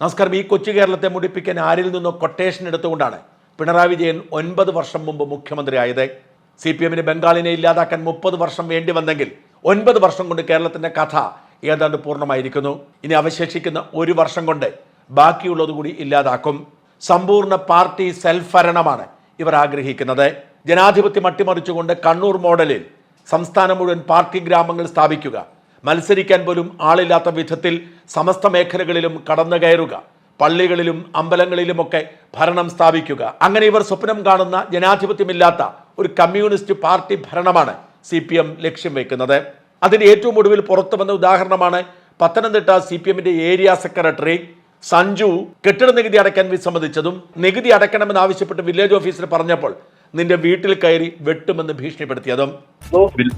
നമസ്കാരം ഈ കൊച്ചു കേരളത്തെ മുടിപ്പിക്കാൻ ആരിൽ നിന്നോ കൊട്ടേഷൻ എടുത്തുകൊണ്ടാണ് പിണറായി വിജയൻ ഒൻപത് വർഷം മുമ്പ് മുഖ്യമന്ത്രിയായത്. സി പി എമ്മിന് ബംഗാളിനെ ഇല്ലാതാക്കാൻ മുപ്പത് വർഷം വേണ്ടി വന്നെങ്കിൽ ഒൻപത് വർഷം കൊണ്ട് കേരളത്തിന്റെ കഥ ഏതാണ്ട് പൂർണമായിരിക്കുന്നു. ഇനി അവശേഷിക്കുന്ന ഒരു വർഷം കൊണ്ട് ബാക്കിയുള്ളതുകൂടി ഇല്ലാതാക്കും. സമ്പൂർണ പാർട്ടി സെൽഫ് ഭരണമാണ് ഇവർ ആഗ്രഹിക്കുന്നത്. ജനാധിപത്യം അട്ടിമറിച്ചുകൊണ്ട് കണ്ണൂർ മോഡലിൽ സംസ്ഥാനം മുഴുവൻ പാർട്ടി ഗ്രാമങ്ങൾ സ്ഥാപിക്കുക. മത്സരിക്കാൻ പോലും ആളില്ലാത്ത വിധത്തിൽ സമസ്ത മേഖലകളിലും കടന്നു കയറുക. പള്ളികളിലും അമ്പലങ്ങളിലുമൊക്കെ ഭരണം സ്ഥാപിക്കുക. അങ്ങനെ ഇവർ സ്വപ്നം കാണുന്ന ജനാധിപത്യമില്ലാത്ത ഒരു കമ്മ്യൂണിസ്റ്റ് പാർട്ടി ഭരണമാണ് സി പി എം ലക്ഷ്യം വയ്ക്കുന്നത്. അതിന് ഏറ്റവും ഒടുവിൽ പുറത്തു വന്ന ഉദാഹരണമാണ് പത്തനംതിട്ട സി പി എമ്മിന്റെ ഏരിയ സെക്രട്ടറി സഞ്ജു കെട്ടിട നികുതി അടയ്ക്കാൻ വിസമ്മതിച്ചതും നികുതി അടയ്ക്കണമെന്ന് ആവശ്യപ്പെട്ട് വില്ലേജ് ഓഫീസിൽ പറഞ്ഞപ്പോൾ നിന്റെ വീട്ടിൽ കയറി വെട്ടുമെന്ന് ഭീഷണിപ്പെടുത്തിയതും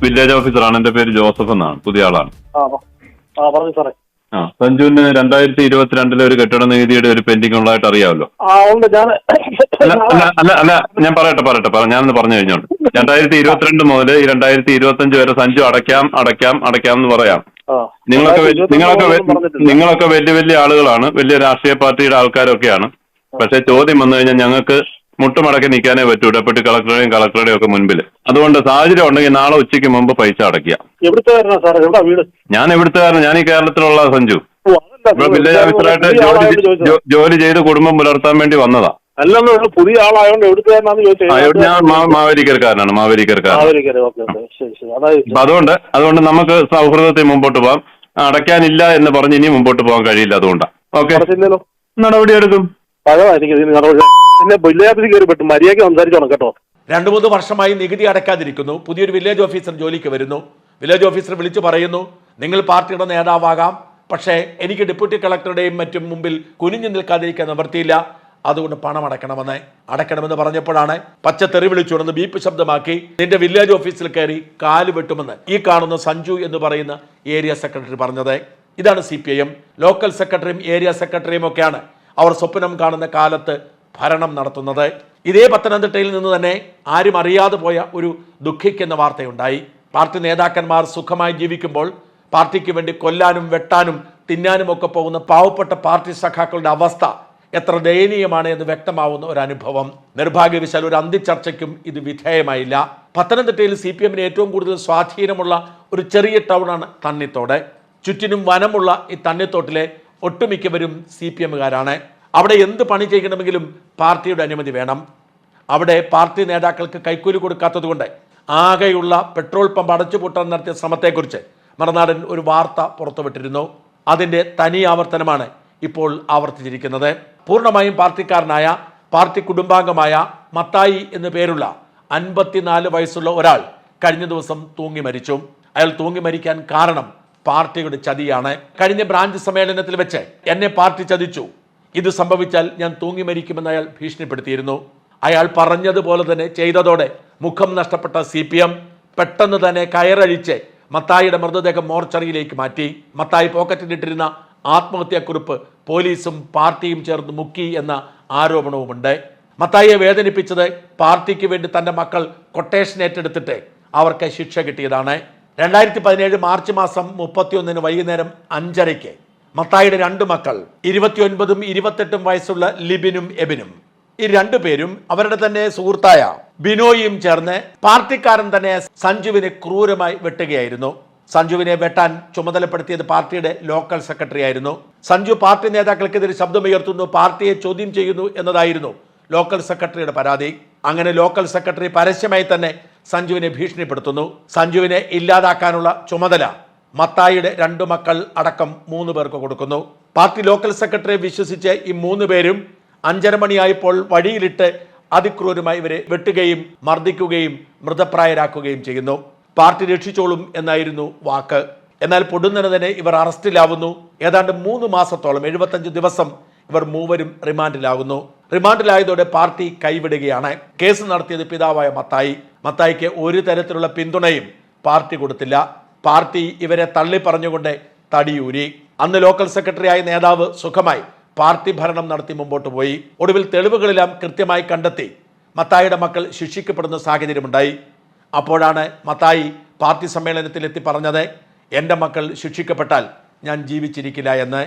വില്ലേജ് ഓഫീസറാണ്. എന്റെ പേര് ജോസഫ് എന്നാണ്. പുതിയ ആളാണ്. പറഞ്ഞു സാറേ. ആ സഞ്ജുവിന് രണ്ടായിരത്തി ഇരുപത്തിരണ്ടിലെ ഒരു കെട്ടിട നികുതിയുടെ ഒരു പെൻഡിംഗ് ഉള്ളതായിട്ട് അറിയാമല്ലോ. ആ ഉണ്ട്. ഞാൻ അല്ല അല്ല ഞാൻ പറയട്ടെ പറയട്ടെ പറ. ഞാനൊന്ന് പറഞ്ഞു കഴിഞ്ഞോണ്ട് രണ്ടായിരത്തി ഇരുപത്തിരണ്ട് മുതൽ ഈ രണ്ടായിരത്തി ഇരുപത്തി അഞ്ച് വരെ സഞ്ജു അടയ്ക്കാം അടയ്ക്കാം അടയ്ക്കാം എന്ന് പറയാം. നിങ്ങളൊക്കെ നിങ്ങളൊക്കെ. നിങ്ങളൊക്കെ വലിയ വലിയ ആളുകളാണ്. വലിയ രാഷ്ട്രീയ പാർട്ടിയുടെ ആൾക്കാരൊക്കെയാണ്. പക്ഷെ ചോദ്യം വന്നു കഴിഞ്ഞാൽ ഞങ്ങൾക്ക് മുട്ടുമടക്കി നിൽക്കാനേ പറ്റൂ ഡെപ്യൂട്ടി കളക്ടറുടെയും കളക്ടറുടെയും ഒക്കെ മുൻപിൽ അതുകൊണ്ട് സാഹചര്യം ഉണ്ടെങ്കിൽ നാളെ ഉച്ചയ്ക്ക് മുമ്പ് പൈസ അടയ്ക്കുക. എവിടുത്തെ വരണ സാറേ? എവിടാ വീട്? ഞാൻ എവിടുത്തുകാരൻ ഞാൻ ഈ കേരളത്തിലുള്ള സഞ്ജു. ഇവിടെ വില്ലേജ് ഓഫീസറായിട്ട് ജോലി ജോലി ചെയ്ത് കുടുംബം പുലർത്താൻ വേണ്ടി വന്നതാ. അല്ലെന്ന് പുതിയ ആളായതുകൊണ്ട് ഞാൻ മാവേലിക്കരക്കാരനാണ് മാവേലിക്കരക്കാരൻ അതുകൊണ്ട് അതുകൊണ്ട് നമുക്ക് സൗഹൃദത്തെ മുമ്പോട്ട് പോകാം. അടയ്ക്കാനില്ല എന്ന് പറഞ്ഞ് ഇനി മുമ്പോട്ട് പോകാൻ കഴിയില്ല അതുകൊണ്ടാ. ഓക്കെ. നടപടിയെടുക്കും. കേട്ടോ. രണ്ടു മൂന്ന് വർഷമായി നികുതി അടക്കാതിരിക്കുന്നു. പുതിയൊരു വില്ലേജ് ഓഫീസർ ജോലിക്ക് വരുന്നു. വില്ലേജ് ഓഫീസർ വിളിച്ചു പറയുന്നു നിങ്ങൾ പാർട്ടിയുടെ നേതാവാകാം. പക്ഷേ എനിക്ക് ഡെപ്യൂട്ടി കളക്ടറുടെയും മറ്റും മുമ്പിൽ കുനിഞ്ഞു നിൽക്കാതിരിക്കാൻ നിവർത്തിയില്ല അതുകൊണ്ട് പണം അടക്കണമെന്ന് അടക്കണമെന്ന് പറഞ്ഞപ്പോഴാണ് പച്ച തെറി വിളിച്ചുകൊണ്ടെന്ന് ബീപ്പ് ശബ്ദമാക്കി നിന്റെ വില്ലേജ് ഓഫീസിൽ കയറി കാൽ വെട്ടുമെന്ന് ഈ കാണുന്ന സഞ്ജു എന്ന് പറയുന്ന ഏരിയ സെക്രട്ടറി പറഞ്ഞത്. ഇതാണ് സി ലോക്കൽ സെക്രട്ടറിയും ഏരിയ സെക്രട്ടറിയും ഒക്കെയാണ്. അവർ സ്വപ്നം കാണുന്ന കാലത്ത് ഭരണം നടത്തുന്നത്. ഇതേ പത്തനംതിട്ടയിൽ നിന്ന് തന്നെ ആരും അറിയാതെ പോയ ഒരു ദുഃഖിക്കുന്ന വാർത്തയുണ്ടായി. പാർട്ടി നേതാക്കന്മാർ സുഖമായി ജീവിക്കുമ്പോൾ പാർട്ടിക്ക് വേണ്ടി കൊല്ലാനും വെട്ടാനും തിന്നാനും ഒക്കെ പോകുന്ന പാവപ്പെട്ട പാർട്ടി സഖാക്കളുടെ അവസ്ഥ എത്ര ദയനീയമാണ് എന്ന് വ്യക്തമാവുന്ന ഒരു അനുഭവം നിർഭാഗ്യവശാൽ ഒരു അന്തിച്ചർച്ചയ്ക്കും ഇത് വിധേയമായില്ല. പത്തനംതിട്ടയിൽ സി പി എമ്മിന് ഏറ്റവും കൂടുതൽ സ്വാധീനമുള്ള ഒരു ചെറിയ ടൗണാണ് തണ്ണിത്തോട്. ചുറ്റിനും വനമുള്ള ഈ തണ്ണിത്തോട്ടിലെ ഒട്ടുമിക്കവരും സി പി എമ്മുകാരാണ്. അവിടെ എന്ത് പണി ചെയ്യണമെങ്കിലും പാർട്ടിയുടെ അനുമതി വേണം. അവിടെ പാർട്ടി നേതാക്കൾക്ക് കൈക്കൂലി കൊടുക്കാത്തതുകൊണ്ട് ആകെയുള്ള പെട്രോൾ പമ്പ് അടച്ചുപൂട്ടാൻ നടത്തിയ ശ്രമത്തെക്കുറിച്ച് മറുനാടൻ ഒരു വാർത്ത പുറത്തുവിട്ടിരുന്നു. അതിന്റെ തനി ആവർത്തനമാണ് ഇപ്പോൾ ആവർത്തിച്ചിരിക്കുന്നത്. പൂർണമായും പാർട്ടിക്കാരനായ പാർട്ടി കുടുംബാംഗമായ മത്തായി എന്നു പേരുള്ള അൻപത്തിനാല് വയസ്സുള്ള ഒരാൾ കഴിഞ്ഞ ദിവസം തൂങ്ങി മരിച്ചു. അയാൾ തൂങ്ങി മരിക്കാൻ കാരണം പാർട്ടിയുടെ ചതിയാണ് കഴിഞ്ഞ ബ്രാഞ്ച് സമ്മേളനത്തിൽ വെച്ച് എന്നെ പാർട്ടി ചതിച്ചു. ഇത് സംഭവിച്ചാൽ ഞാൻ തൂങ്ങി മരിക്കുമെന്ന് അയാൾ ഭീഷണിപ്പെടുത്തിയിരുന്നു. അയാൾ പറഞ്ഞതുപോലെ തന്നെ ചെയ്തതോടെ മുഖം നഷ്ടപ്പെട്ട സി പി എം പെട്ടെന്ന് തന്നെ കയറഴിച്ച് മത്തായിയുടെ മൃതദേഹം മോർച്ചറിയിലേക്ക് മാറ്റി. മത്തായി പോക്കറ്റിലിട്ടിരുന്ന ആത്മഹത്യാക്കുറിപ്പ് പോലീസും പാർട്ടിയും ചേർന്ന് മുക്കി എന്ന ആരോപണവുമുണ്ട്. മത്തായിയെ വേദനിപ്പിച്ചത് പാർട്ടിക്ക് വേണ്ടി തന്റെ മക്കൾ കൊട്ടേഷൻ ഏറ്റെടുത്തിട്ട് അവർക്ക് ശിക്ഷ കിട്ടിയതാണ്. രണ്ടായിരത്തി പതിനേഴ് മാർച്ച് മാസം മുപ്പത്തിയൊന്നിന് വൈകുന്നേരം അഞ്ചരയ്ക്ക് മത്തായിയുടെ രണ്ട് മക്കൾ ഇരുപത്തിയൊൻപതും ഇരുപത്തെട്ടും വയസ്സുള്ള ലിബിനും എബിനും ഈ രണ്ടു പേരും അവരുടെ തന്നെ സുഹൃത്തായ ബിനോയും ചേർന്ന് പാർട്ടിക്കാരൻ തന്നെ സഞ്ജുവിനെ ക്രൂരമായി വെട്ടുകയായിരുന്നു. സഞ്ജുവിനെ വെട്ടാൻ ചുമതലപ്പെടുത്തിയത് പാർട്ടിയുടെ ലോക്കൽ സെക്രട്ടറി ആയിരുന്നു. സഞ്ജു പാർട്ടി നേതാക്കൾക്കെതിരെ ശബ്ദമുയർത്തുന്നു പാർട്ടിയെ ചോദ്യം ചെയ്യുന്നു എന്നതായിരുന്നു ലോക്കൽ സെക്രട്ടറിയുടെ പരാതി. അങ്ങനെ ലോക്കൽ സെക്രട്ടറി പരസ്യമായി തന്നെ സഞ്ജുവിനെ ഭീഷണിപ്പെടുത്തുന്നു. സഞ്ജുവിനെ ഇല്ലാതാക്കാനുള്ള ചുമതല മത്തായിയുടെ രണ്ടു മക്കൾ അടക്കം മൂന്ന് പേർക്ക് കൊടുക്കുന്നു. പാർട്ടി ലോക്കൽ സെക്രട്ടറിയെ വിശ്വസിച്ച് ഈ മൂന്ന് പേരും അഞ്ചര മണിയായപ്പോൾ വഴിയിലിട്ട് അതിക്രൂരമായി ഇവരെ വെട്ടുകയും മർദ്ദിക്കുകയും മൃതപ്രായരാക്കുകയും ചെയ്യുന്നു. പാർട്ടി രക്ഷിച്ചോളും എന്നായിരുന്നു വാക്ക്. എന്നാൽ പൊടുന്നനെ തന്നെ ഇവർ അറസ്റ്റിലാവുന്നു. ഏതാണ്ട് മൂന്ന് മാസത്തോളം എഴുപത്തഞ്ച് ദിവസം ഇവർ മൂവരും റിമാൻഡിലാകുന്നു. റിമാൻഡിലായതോടെ പാർട്ടി കൈവിടുകയാണ്. കേസ് നടത്തിയത് പിതാവായ മത്തായി. മത്തായിക്ക് ഒരു തരത്തിലുള്ള പിന്തുണയും പാർട്ടി കൊടുത്തില്ല. പാർട്ടി ഇവരെ തള്ളി പറഞ്ഞുകൊണ്ട് തടിയൂരി. അന്ന് ലോക്കൽ സെക്രട്ടറിയായ നേതാവ് സുഖമായി പാർട്ടി ഭരണം നടത്തി മുമ്പോട്ട് പോയി. ഒടുവിൽ തെളിവുകളെല്ലാം കൃത്യമായി കണ്ടെത്തി മത്തായിയുടെ മക്കൾ ശിക്ഷിക്കപ്പെടുന്ന സാഹചര്യമുണ്ടായി. അപ്പോഴാണ് മത്തായി പാർട്ടി സമ്മേളനത്തിലെത്തി പറഞ്ഞത് എന്റെ മക്കൾ ശിക്ഷിക്കപ്പെട്ടാൽ ഞാൻ ജീവിച്ചിരിക്കില്ല എന്ന്.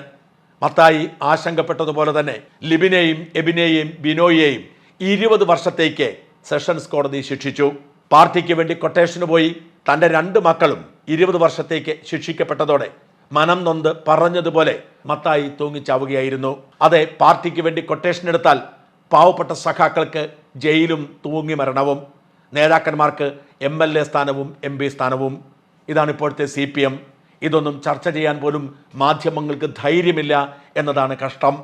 മത്തായി ആശങ്കപ്പെട്ടതുപോലെ തന്നെ ലിബിനെയും എബിനെയും ബിനോയെയും ഇരുപത് വർഷത്തേക്ക് സെഷൻസ് കോടതി ശിക്ഷിച്ചു. പാർട്ടിക്ക് വേണ്ടി കൊട്ടേഷന് പോയി തന്റെ രണ്ട് മക്കളും ഇരുപത് വർഷത്തേക്ക് ശിക്ഷിക്കപ്പെട്ടതോടെ മനം നൊന്ത് പറഞ്ഞതുപോലെ മത്തായി തൂങ്ങിച്ചാവുകയായിരുന്നു. അതെ പാർട്ടിക്ക് വേണ്ടി കൊട്ടേഷൻ എടുത്താൽ പാവപ്പെട്ട സഖാക്കൾക്ക് ജയിലും തൂങ്ങി മരണവും നേതാക്കന്മാർക്ക് എം എൽ എ സ്ഥാനവും എം പി സ്ഥാനവും. ഇതാണ് ഇപ്പോഴത്തെ സി പി എം. ഇതൊന്നും ചർച്ച ചെയ്യാൻ പോലും മാധ്യമങ്ങൾക്ക് ധൈര്യമില്ല എന്നതാണ് കഷ്ടം.